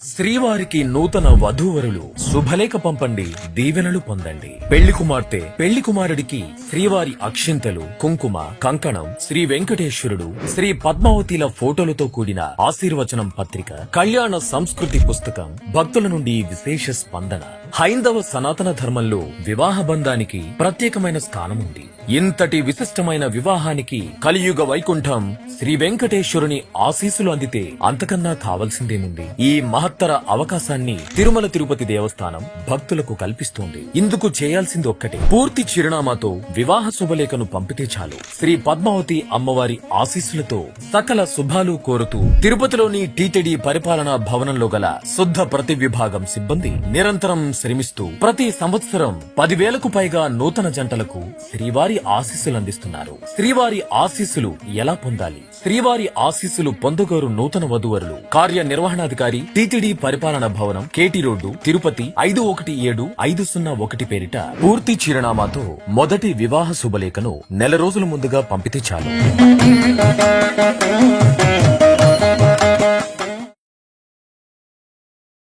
శ్రీవారికి నూతన వధూవరులు. శుభలేఖ పంపండి దీవెనలు పొందండి. పెళ్ళి కుమార్తె పెళ్ళి కుమారుడికి శ్రీవారి అక్షింతలు కుంకుమ కంకణం శ్రీ వెంకటేశ్వరుడు శ్రీ పద్మావతిల ఫోటోలతో కూడిన ఆశీర్వచనం పత్రిక కళ్యాణ సంస్కృతి పుస్తకం భక్తుల నుండి విశేష స్పందన. హైందవ సనాతన ధర్మంలో వివాహ బంధానికి ప్రత్యేకమైన స్థానం ఉంది. ఇంతటి విశిష్టమైన వివాహానికి కలియుగ వైకుంఠం శ్రీ వెంకటేశ్వరుని ఆశీసులు అందితే అంతకన్నా కావలసిందేముంది? ఈ మహత్తర అవకాశాన్ని తిరుమల తిరుపతి దేవస్థానం భక్తులకు కల్పిస్తోంది. ఇందుకు చేయాల్సింది ఒక్కటే. పూర్తి చిరునామాతో వివాహ శుభలేఖను పంపితే చాలు. శ్రీ పద్మావతి అమ్మవారి ఆశీస్సులతో సకల శుభాలు కోరుతూ తిరుపతిలోని టీటీడీ పరిపాలనా భవనంలో గల శుద్ధ ప్రతి విభాగం సిబ్బంది నిరంతరం శ్రమిస్తూ ప్రతి సంవత్సరం పదివేలకు పైగా నూతన జంటలకు శ్రీవారి ఆశీస్సులు అందిస్తున్నారు. శ్రీవారి ఆశీస్సులు ఎలా పొందాలి? శ్రీవారి ఆశీస్సులు పొందగోరు నూతన వధువరులు కార్యనిర్వహణాధికారి టీటీడీ పరిపాలన భవనం కేటీ రోడ్డు తిరుపతి ఐదు ఒకటి ఏడు ఐదు సున్నా ఒకటి పేరిట పూర్తి చిరునామాతో మొదటి వివాహ శుభలేఖను నెల రోజుల ముందుగా పంపితే చాలు.